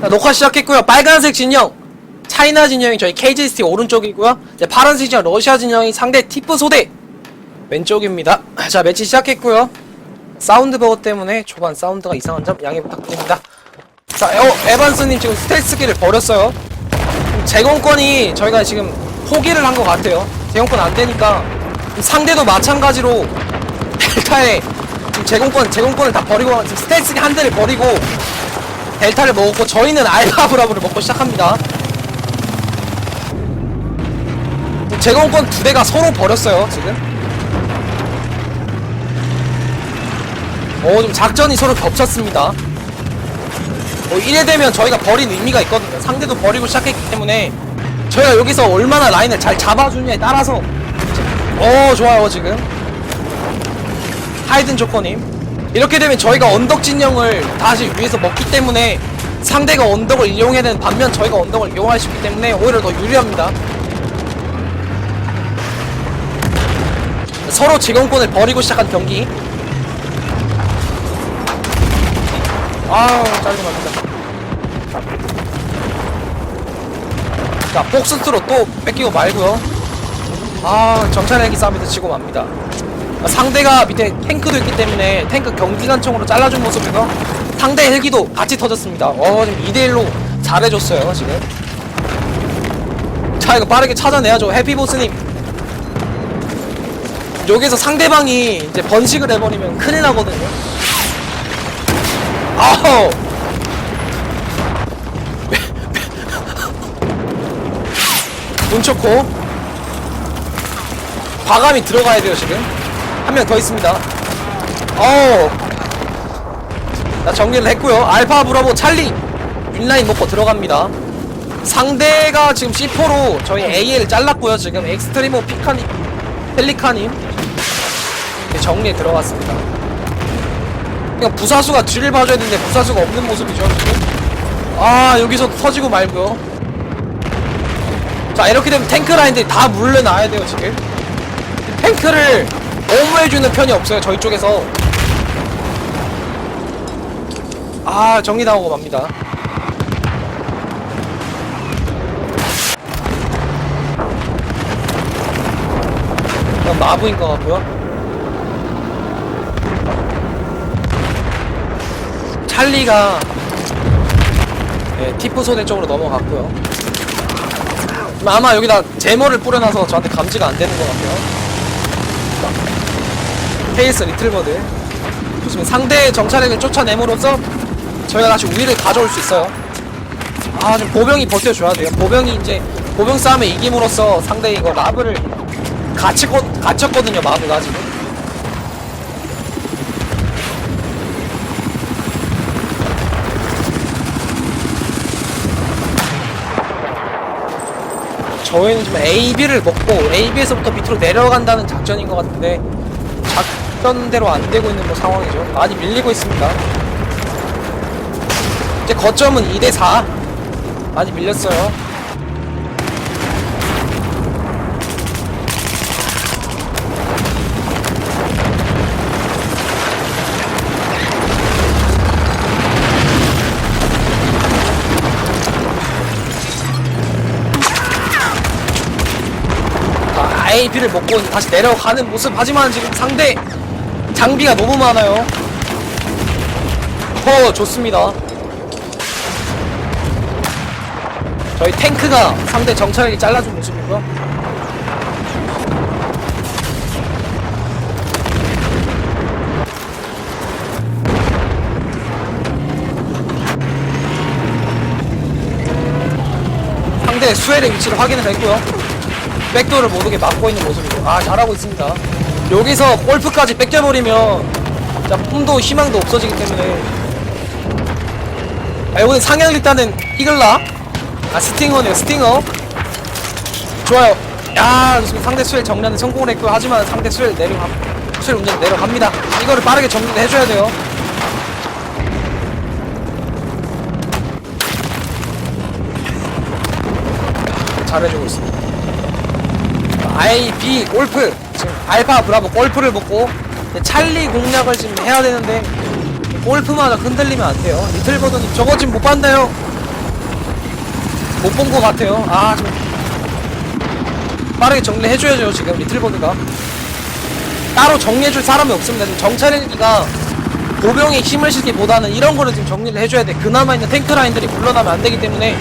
자, 녹화 시작했고요. 빨간색 진영 차이나 진영이 저희 KGST 오른쪽이고요. 이제 파란색 진영 러시아 진영이 상대 티프 소대 왼쪽입니다. 자 매치 시작했고요. 사운드 버거 때문에 초반 사운드가 이상한 점 양해 부탁드립니다. 자 어, 에반스님 지금 스텔스기를 버렸어요. 제공권이 저희가 지금 포기를 한 것 같아요. 제공권 안 되니까 상대도 마찬가지로 델타에 지금 제공권 제공권을 다 버리고 지금 스텔스기 한 대를 버리고 델타를 먹었고 저희는 알파 브라브를 먹고 시작합니다. 제공권 두 대가 서로 버렸어요 지금. 오, 좀 작전이 서로 겹쳤습니다. 뭐 이래 되면 저희가 버린 의미가 있거든요. 상대도 버리고 시작했기 때문에 저희가 여기서 얼마나 라인을 잘 잡아주냐에 따라서 어 좋아요 지금 하이든 조커님 이렇게 되면 저희가 언덕 진영을 다시 위에서 먹기 때문에 상대가 언덕을 이용해야 되는 반면 저희가 언덕을 이용할 수 있기 때문에 오히려 더 유리합니다. 서로 제공권을 버리고 시작한 경기. 아우 짜증납니다. 자 폭스트로 또 뺏기고 말고요. 아 정찰 헬기 싸움에서 지고 맙니다. 아, 상대가 밑에 탱크도 있기 때문에 탱크 경기관총으로 잘라준 모습에서 상대 헬기도 같이 터졌습니다. 어 지금 2대1로 잘해줬어요 지금. 자 이거 빠르게 찾아내야죠 해피보스님. 여기서 상대방이 이제 번식을 해버리면 큰일 나거든요. 아우! 눈 좋고 과감히 들어가야 돼요 지금 한 명 더 있습니다. 어우. 자 정리를 했고요. 알파 브라보 찰리. 윈라인 먹고 들어갑니다. 상대가 지금 C4로 저희 AL 잘랐고요. 지금 엑스트리모 피카님 펠리카님. 정리에 들어갔습니다. 그냥 부사수가 뒤를 봐줘야 되는데 부사수가 없는 모습이죠 지금. 아 여기서 터지고 말고요. 자 이렇게 되면 탱크 라인들이 다 물러나야 돼요 지금. 탱크를 오무해주는 편이 없어요 저희 쪽에서. 아 정리 나오고 맙니다. 이건 마부인 것 같고요. 찰리가 네, 티프 소대 쪽으로 넘어갔고요. 아마 여기다 제모를 뿌려놔서 저한테 감지가 안 되는 것 같아요 페이스 리틀버드 지금 상대의 정찰액을 쫓아내므로써 저희가 다시 우위를 가져올 수 있어요. 아 지금 보병이 버텨줘야 돼요. 보병이 이제 보병 싸움에 이김으로써 상대 이거 마블을 갇히고, 갇혔거든요 마블가 지금 저희는 지금 A, B를 먹고 A, B에서부터 밑으로 내려간다는 작전인 것 같은데 작전대로 안 되고 있는 뭐 상황이죠. 많이 밀리고 있습니다. 이제 거점은 2대 4. 많이 밀렸어요. AP를 먹고 다시 내려가는 모습 하지만 지금 상대 장비가 너무 많아요. 어, 좋습니다. 저희 탱크가 상대 정찰기 잘라준 모습이고요. 상대 수엘의 위치를 확인을 했고요. 백도를 못 오게 막고 있는 모습이고. 아 잘하고 있습니다. 여기서 골프까지 뺏겨버리면 자 꿈도 희망도 없어지기 때문에. 아 이번엔 상향 일단은 이글라. 아 스팅어네요 스팅어. 좋아요. 야 지금 상대 수엘 정리하는 성공을 했고요. 하지만 상대 수엘 내려가 수엘 운전 내려갑니다. 이거를 빠르게 정리를 해줘야 돼요. 잘해주고 있습니다 I, B, 골프 지금 알파, 브라보, 골프를 먹고 찰리 공략을 지금 해야 되는데 골프마다 흔들리면 안 돼요 리틀 버드님 저거 지금 못 봤나요? 못 본 것 같아요. 아, 좀 빠르게 정리해줘야죠, 지금 리틀 버드가. 따로 정리해줄 사람이 없습니다. 지금 정찰일기가 보병에 힘을 실기보다는 이런 거를 지금 정리를 해줘야 돼. 그나마 있는 탱크 라인들이 물러나면 안 되기 때문에.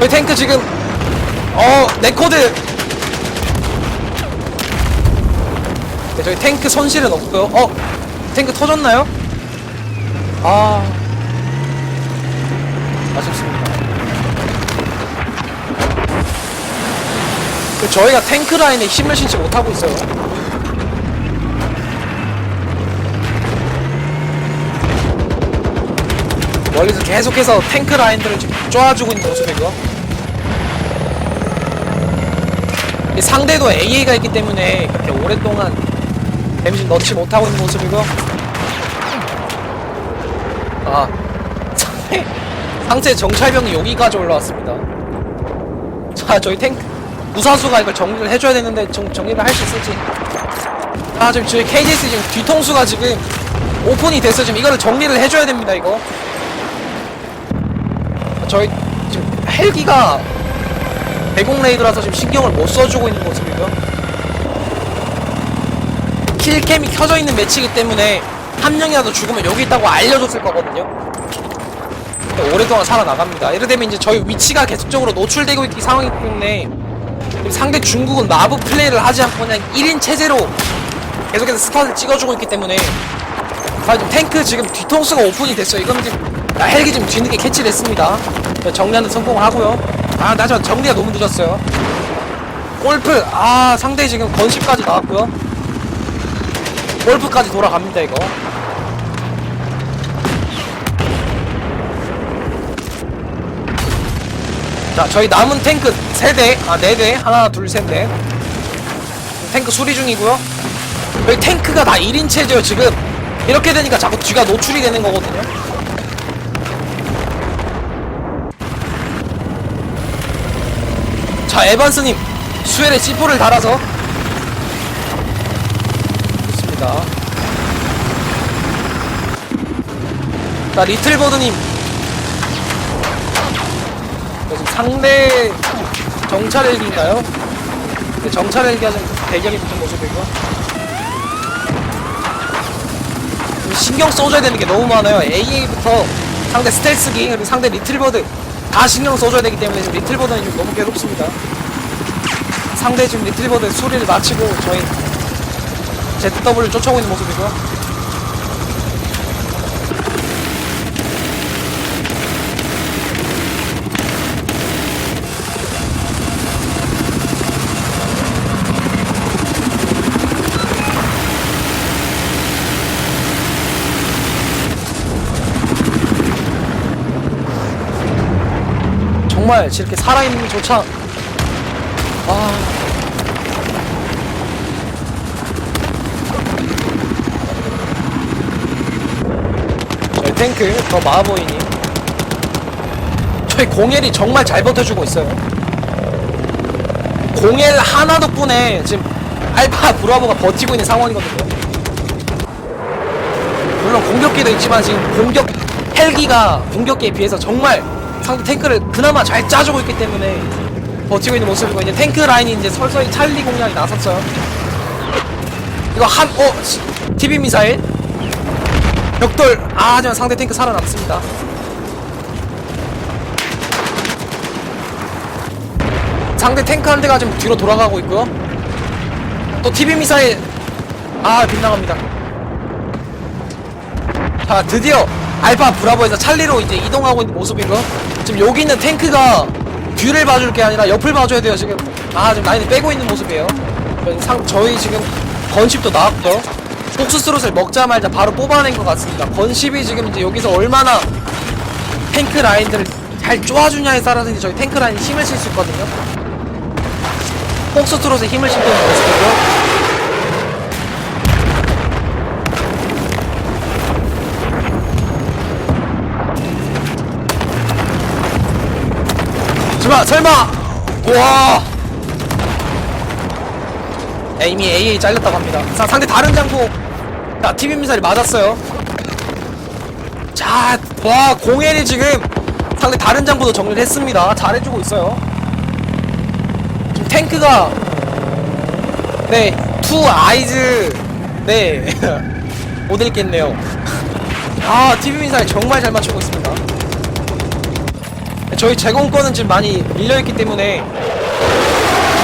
저희 탱크 지금, 어, 네코드. 네, 저희 탱크 손실은 없고요. 어, 탱크 터졌나요? 아, 아쉽습니다. 그 저희가 탱크 라인에 힘을 실지 못하고 있어요. 멀리서 계속해서 탱크 라인들을 지금 쪼아주고 있는 모습이고요. 이 상대도 AA가 있기 때문에 그렇게 오랫동안 데미지 넣지 못하고 있는 모습이고. 아. 상대 상대 정찰병이 여기까지 올라왔습니다. 자 저희 탱크 무사수가 이걸 정리를 해줘야 되는데 정, 정리를 할 수 있을지. 아 지금 저희 KGS 지금 뒤통수가 지금 오픈이 됐어 지금 이거를 정리를 해줘야 됩니다 이거. 저희 지금 헬기가 대공 레이드라서 지금 신경을 못 써주고 있는 모습이고요. 킬캠이 켜져 있는 매치이기 때문에 한 명이라도 죽으면 여기 있다고 알려줬을 거거든요. 오랫동안 살아나갑니다. 이래 되면 이제 저희 위치가 계속적으로 노출되고 있기 상황이기 때문에 상대 중국은 마부 플레이를 하지 않고 그냥 1인 체제로 계속해서 스타를 찍어주고 있기 때문에 아 지금 탱크 지금 뒤통수가 오픈이 됐어요. 이거는 지금 아, 헬기 지금 뒤늦게 캐치됐습니다. 정리하는 성공을 하고요 아 나저 정리가 너무 늦었어요. 골프 아 상대 지금 건식까지 나왔고요. 골프까지 돌아갑니다 이거. 자 저희 남은 탱크 3대 아 4대 하나 둘 셋 넷. 탱크 수리 중이고요. 여기 탱크가 다 1인 체제요 지금. 이렇게 되니까 자꾸 뒤가 노출이 되는 거거든요 자 에반스님 수엘에 C4를 달아서. 좋습니다. 자 리틀버드님. 자, 지금 상대 정찰 헬기인가요? 네, 정찰 헬기가 좀 대결이 붙은 모습이고 좀 신경 써줘야 되는 게 너무 많아요. AA부터 상대 스텔스기 그리고 상대 리틀버드 다 신경 써줘야 되기 때문에 지금 리틀버드는 좀 너무 괴롭습니다. 상대 지금 리틀버드 수리를 마치고 저희 ZW를 쫓아오고 있는 모습이고요 정말 이렇게 살아있는 조차 아. 저희 탱크 더 마보이님 저희 공엘이 정말 잘 버텨주고 있어요. 공엘 하나 덕분에 지금 알파 브라보가 버티고 있는 상황이거든요. 물론 공격기도 있지만 지금 공격 헬기가 공격기에 비해서 정말 상대 탱크를 그나마 잘 짜주고 있기 때문에 버티고 있는 모습이고 이제 탱크 라인이 이제 설서히 찰리 공략이 나섰어요. 이거 한 어 TV 미사일. 벽돌 아 하지만 상대 탱크 살아남습니다. 상대 탱크 한 대가 지금 뒤로 돌아가고 있고요. 또 TV 미사일. 아 빗나갑니다. 자 드디어 알파 브라보에서 찰리로 이제 이동하고 있는 모습이고요. 지금 여기 있는 탱크가 뒤를 봐줄 게 아니라 옆을 봐줘야 돼요 지금. 아 지금 라인을 빼고 있는 모습이에요. 상, 저희 지금 건십도 나왔고요. 폭스 스롯을 먹자마자 바로 뽑아낸 것 같습니다. 건십이 지금 이제 여기서 얼마나 탱크 라인들을 잘 쪼아주냐에 따라서 이제 저희 탱크 라인이 힘을 실 수 있거든요. 폭스스롯에 힘을 실고 있는 모습이고 설마 설마 와 야, 이미 AA 잘렸다고 합니다 자 상대 다른 장고 자 TV 미사일이 맞았어요 자와 공엘이 지금 상대 다른 장부도 정리를 했습니다. 잘해주고 있어요. 지금 탱크가 네, 투 아이즈 네, 못 읽겠네요. 아, TV 미사일 정말 잘 맞추고 있습니다. 저희 제공권은 지금 많이 밀려있기 때문에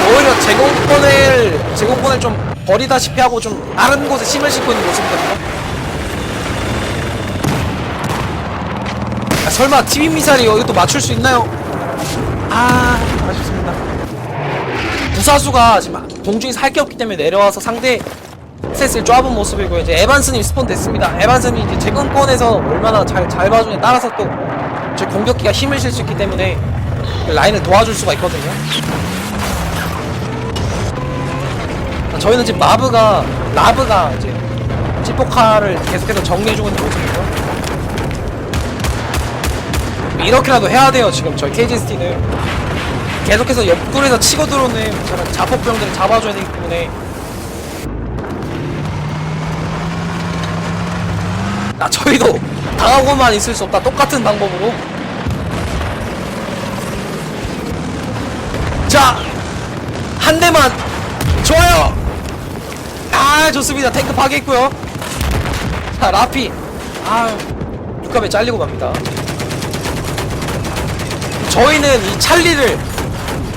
오히려 제공권을 제공권을 좀 버리다시피 하고 좀 다른 곳에 힘을 싣고 있는 모습이거든요. 아, 설마 TV 미사일이 이것도 맞출 수 있나요? 아 아쉽습니다. 부사수가 지금 동중에서 할 게 없기 때문에 내려와서 상대 셋을 좁은 모습이고 이제 에반스님 스폰 됐습니다. 에반스님이 이제 제공권에서 얼마나 잘, 잘 봐주냐에 따라서 또 저희 공격기가 힘을 실 수 있기 때문에 라인을 도와줄 수가 있거든요. 아, 저희는 지금 마브가 라브가 이제 지포카를 계속해서 정리해주고 있는 모습이고요. 이렇게라도 해야 돼요 지금 저희 KGST는 계속해서 옆구리에서 치고 들어오는 저런 자폭병들을 잡아줘야 되기 때문에 나 저희도 당하고만 있을 수 없다 똑같은 방법으로 대만 좋아요. 아 좋습니다. 탱크 파괴했고요. 자 라피. 아 육갑에 잘리고 갑니다. 저희는 이 찰리를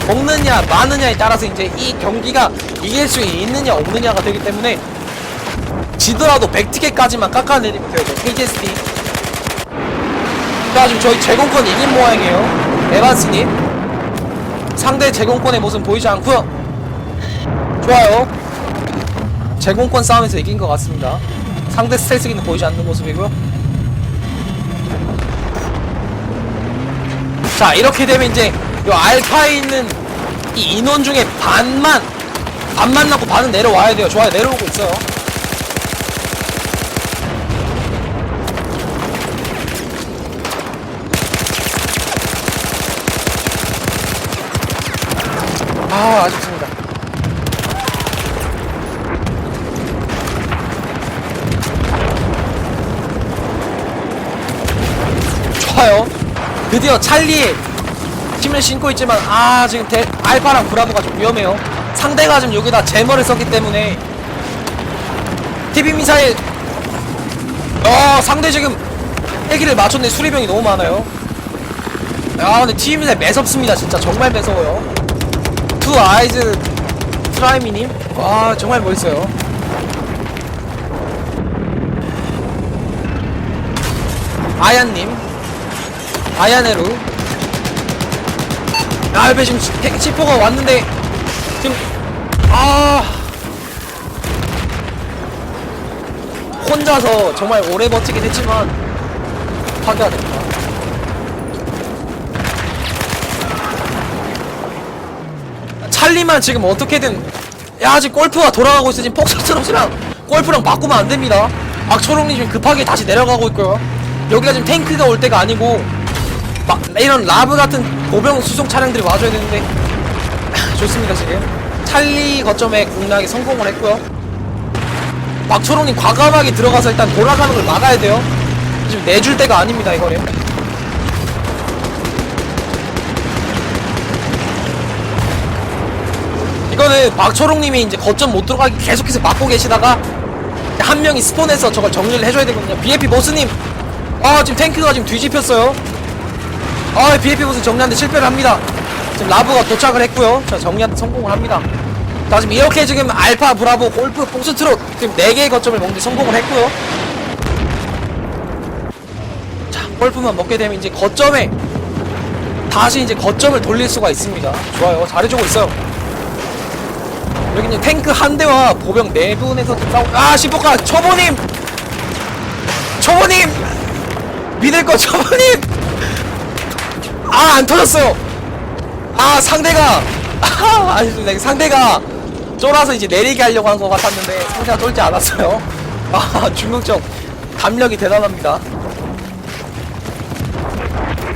먹느냐 마느냐에 따라서 이제 이 경기가 이길 수 있느냐 없느냐가 되기 때문에 지더라도 100티켓까지만 깎아내리면 돼요. 저 KGST 자 지금 저희 제공권 이긴 모양이에요. 에반스님. 상대 제공권의 모습 보이지 않고요 좋아요. 제공권 싸움에서 이긴 것 같습니다. 상대 스텔스기는 보이지 않는 모습이고요. 자 이렇게 되면 이제 요 알파에 있는 이 인원 중에 반만 반만 남고 반은 내려와야 돼요. 좋아요. 내려오고 있어요. 아 아쉽습니다 좋아요. 드디어 찰리 힘을 신고 있지만 아 지금 대, 알파랑 브라보가 좀 위험해요. 상대가 지금 여기다 제머를 썼기 때문에. TV 미사일. 어 상대 지금 헬기를 맞췄는데 수리병이 너무 많아요. 아 근데 TV 미사일 매섭습니다 진짜. 정말 매서워요. 투 아이즈 트라이미님? 와 정말 멋있어요. 아얀님 아야네루. 아 옆에 지금 치- 치포가 왔는데 지금 아. 혼자서 정말 오래 버티긴 했지만 파괴가 됩니다. 찰리만 지금 어떻게든 야 지금 골프가 돌아가고 있어. 지금 폭스트롯이랑 골프랑 바꾸면 안 됩니다. 박초롱님 지금 급하게 다시 내려가고 있고요. 여기가 지금 탱크가 올 때가 아니고 막 이런 라브 같은 보병 수송 차량들이 와줘야 되는데. 좋습니다 지금. 찰리 거점에 공략에 성공을 했고요. 박초롱님 과감하게 들어가서 일단 돌아가는 걸 막아야 돼요. 지금 내줄 때가 아닙니다 이거는 이거는 박초롱님이 이제 거점 못 들어가게 계속해서 막고 계시다가 한 명이 스폰해서 저걸 정리를 해줘야 되거든요. BFP 보스님. 아 지금 탱크가 지금 뒤집혔어요 아 BFP 보스 정리하는데 실패를 합니다. 지금 라브가 도착을 했고요. 자 정리하는데 성공을 합니다. 자 지금 이렇게 지금 알파 브라보 골프 폭스트롯 지금 4개의 거점을 먹는데 성공을 했고요. 자 골프만 먹게 되면 이제 거점에 다시 이제 거점을 돌릴 수가 있습니다. 좋아요. 잘해주고 있어요. 여기는 탱크 한 대와 보병 네 분에서 싸우 아 시포카 초보님! 초보님! 믿을 거 초보님 아 안 터졌어요. 아 상대가. 아 아니 상대가 쫄아서 이제 내리게 하려고 한 것 같았는데 상대가 쫄지 않았어요. 아 중국적 담력이 대단합니다.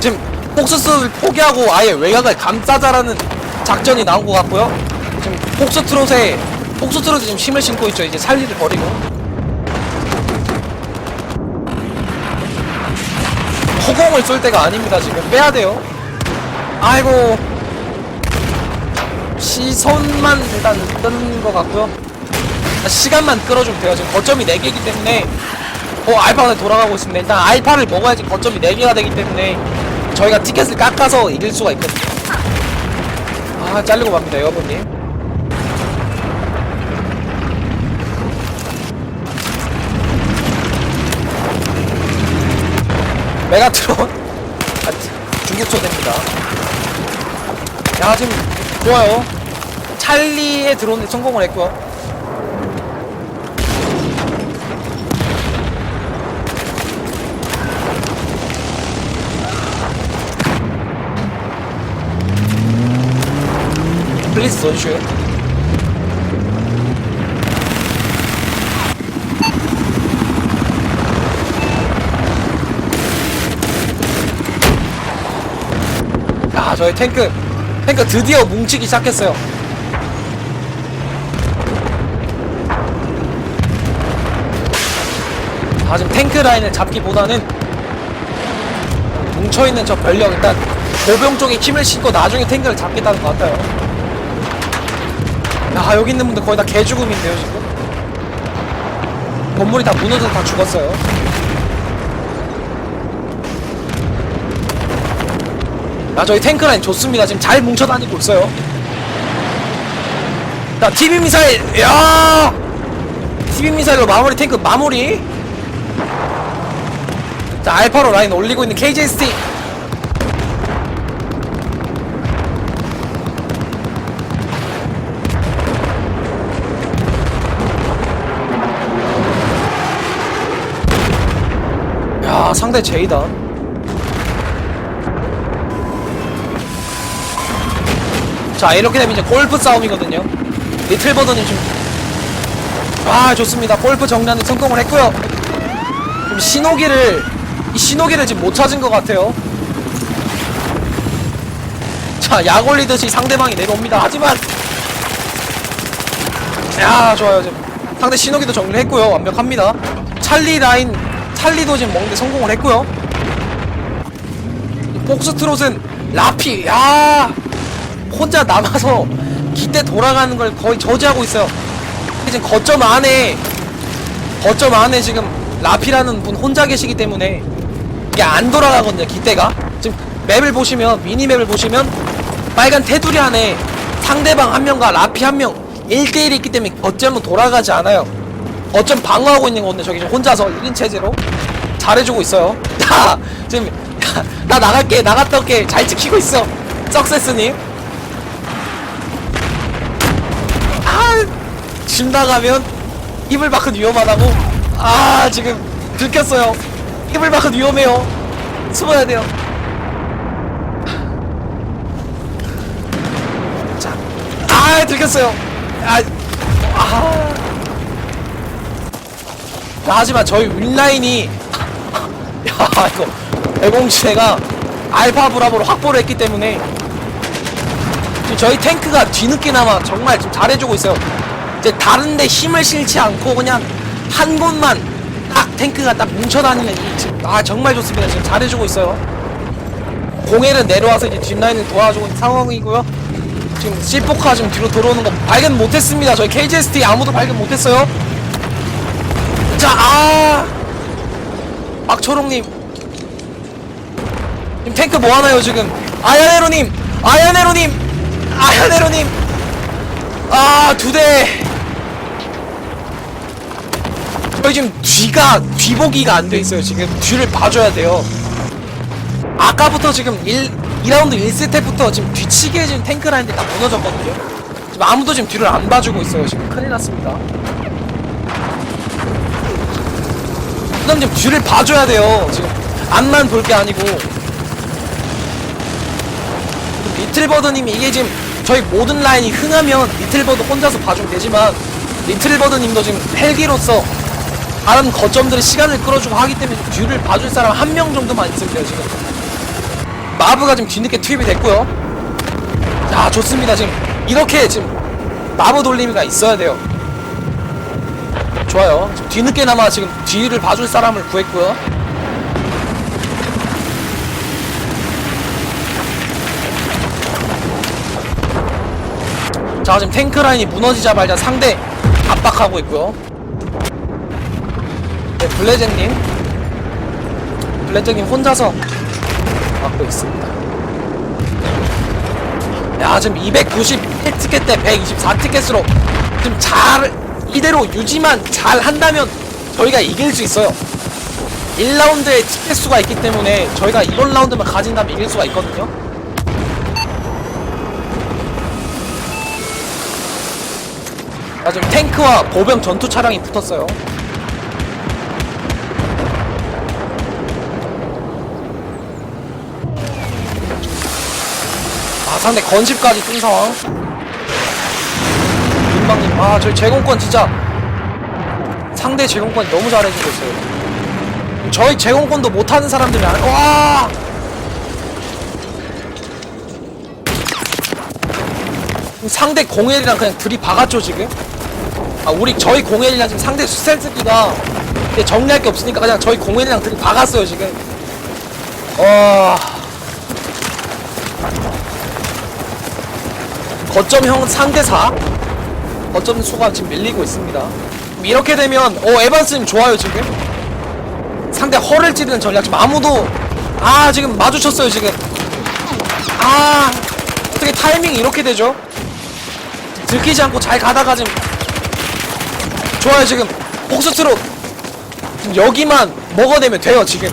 지금 폭스스를 포기하고 아예 외곽을 감싸자라는 작전이 나온 것 같고요. 지금 폭스트롯에 폭스트롯이 지금 힘을 신고 있죠. 이제 살리를 버리고 허공을 쏠 때가 아닙니다 지금. 빼야 돼요. 아이고. 시선만 일단 끄는 것 같고요. 아, 시간만 끌어주면 돼요. 지금 거점이 4개이기 때문에. 어 알파가 돌아가고 있습니다. 일단 알파를 먹어야지 거점이 4개가 되기 때문에 저희가 티켓을 깎아서 이길 수가 있거든요. 아 잘리고 맙니다 여러분님 메가트론. 아, 중국초 됩니다. 야 지금 좋아요. 찰리에 들어오는데 성공을 했고요. 플리즈 선슈 저희 탱크 탱크 드디어 뭉치기 시작했어요. 아 지금 탱크 라인을 잡기보다는 뭉쳐있는 저 전력 일단 보병 쪽에 힘을 싣고 나중에 탱크를 잡겠다는 것 같아요. 야 여기 있는 분들 거의 다 개죽음인데요 지금? 건물이 다 무너져서 다 죽었어요 야 저희 탱크라인 좋습니다. 지금 잘 뭉쳐다니고 있어요. 자 TV 미사일. 야! TV 미사일로 마무리 탱크 마무리. 자 알파로 라인 올리고 있는 KJST 야 상대 제이다 자 이렇게 되면 이제 골프 싸움이거든요. 리틀버드님 지금 아 좋습니다. 골프 정리하는 성공을 했고요. 좀 신호기를 이 신호기를 지금 못 찾은 것 같아요. 자약 올리듯이 상대방이 내려옵니다. 하지만 야 좋아요 지금. 상대 신호기도 정리를 했고요. 완벽합니다. 찰리 라인 찰리도 지금 먹는데 성공을 했고요. 이 폭스트롯은 라피. 야 혼자 남아서 기대 돌아가는 걸 거의 저지하고 있어요. 지금 거점 안에 거점 안에 지금 라피라는 분 혼자 계시기 때문에 이게 안 돌아가거든요. 기대가 지금 맵을 보시면 미니 맵을 보시면 빨간 테두리 안에 상대방 한 명과 라피 한 명 1대1이 있기 때문에 거점은 돌아가지 않아요. 거점 방어하고 있는 건데 저기 혼자서 1인 체제로 잘해주고 있어요. 야 지금 야, 나 나갈게 나갔다 올게 잘 지키고 있어. 석세스님. 아, 집 나가면 이불 밖은 위험하다고? 아, 지금 들켰어요. 이불 밖은 위험해요. 숨어야 돼요. 자, 아, 들켰어요. 아, 아. 자, 하지만 저희 윈라인이 야, 이거 대공시대가 알파 브라보로 확보를 했기 때문에 지금 저희 탱크가 뒤늦게나마 정말 좀 잘해주고 있어요. 이제 다른 데 힘을 실지 않고 그냥 한 곳만 딱 탱크가 딱 뭉쳐다니는 이 아 정말 좋습니다. 지금 잘해주고 있어요. 공해는 내려와서 이제 뒷라인을 도와주고 있는 상황이고요. 지금 C4카 지금 뒤로 들어오는 거 발견 못했습니다. 저희 KGST 아무도 발견 못했어요. 자, 아 박초롱님 지금 탱크 뭐 하나요 지금? 아야네로님, 아야네로님. 아야네로님 아 두 대 저희 지금 뒤가 뒤보기가 안 돼 있어요. 지금 뒤를 봐줘야 돼요. 아까부터 지금 1, 2라운드 1세트부터 지금 뒤치기에 지금 탱크 라인들이 다 무너졌거든요. 지금 아무도 지금 뒤를 안 봐주고 있어요. 지금 큰일 났습니다. 그다음 지금 뒤를 봐줘야 돼요. 지금 앞만 볼 게 아니고. 리틀버드님이 이게 지금 저희 모든 라인이 흥하면 리틀버드 혼자서 봐주면 되지만 리틀버드님도 지금 헬기로서 다른 거점들의 시간을 끌어주고 하기 때문에 뒤를 봐줄 사람 한 명 정도만 있을게요 지금. 마브가 지금 뒤늦게 투입이 됐고요. 자 좋습니다 지금. 이렇게 지금 마브 돌림이가 있어야 돼요. 좋아요. 뒤늦게나마 지금 뒤를 봐줄 사람을 구했고요. 자 지금 탱크 라인이 무너지자마자 상대 압박하고 있고요. 블레젠님. 블레젠님 혼자서 막고 있습니다. 야 지금 290티켓 대 124티켓으로 지금 잘 이대로 유지만 잘 한다면 저희가 이길 수 있어요. 1라운드에 티켓 수가 있기 때문에 저희가 이번 라운드만 가진다면 이길 수가 있거든요. 아 지금 탱크와 보병 전투 차량이 붙었어요 상대 건집까지 뜬 상황. 윤방님 아 저희 제공권 진짜 상대 제공권 너무 잘해주고 있어요. 저희 제공권도 못하는 사람들이 안 와! 상대 공엘이랑 그냥 둘이 박았죠 지금? 아 우리 저희 공엘이랑 지금 상대 수셀스기가 정리할 게 없으니까 그냥 저희 공엘이랑 둘이 박았어요 지금. 와 거점형 3대4 거점 수가 지금 밀리고 있습니다. 이렇게 되면 어 에반스님 좋아요 지금? 상대 허를 찌르는 전략. 지금 아무도 아 지금 마주쳤어요 지금. 아 어떻게 타이밍이 이렇게 되죠? 들키지 않고 잘 가다가 지금 좋아요 지금. 복수트로 지금 여기만 먹어내면 돼요 지금.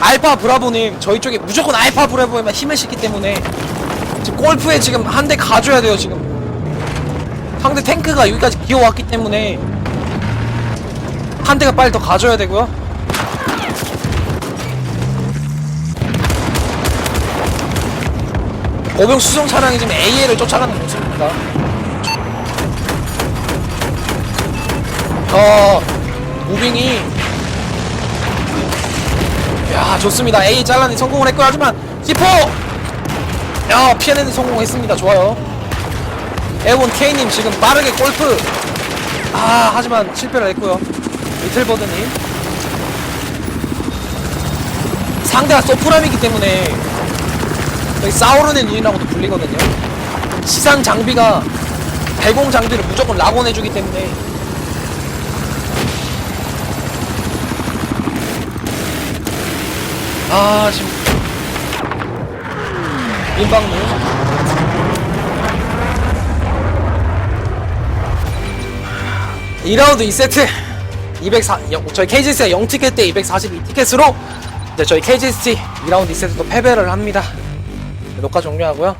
알파 브라보님 저희 쪽에 무조건 알파 브라보에만 힘을 싣기 때문에 지금 골프에 지금 한 대 가줘야 돼요 지금. 상대 탱크가 여기까지 기어왔기 때문에 한 대가 빨리 더 가줘야 되고요. 보병 수송 차량이 지금 AA를 쫓아가는 모습입니다. 어 무빙이. 야 좋습니다. A 잘라내 성공을 했고요. 하지만 기포 야 피해내는 성공했습니다. 좋아요. 에원 K님 지금 빠르게 골프. 아 하지만 실패를 했고요. 리틀버드님. 상대가 소프람이기 때문에 여기 사우른의 눈이라고도 불리거든요. 시상 장비가 배공 장비를 무조건 락온해주기 때문에. 아 지금 민방루. 2라운드 2세트. 204 영- 저희 KGS가 0티켓 때 242티켓으로 이제 저희 KGST 2라운드 2세트 또 패배를 합니다. 녹화 종료하고요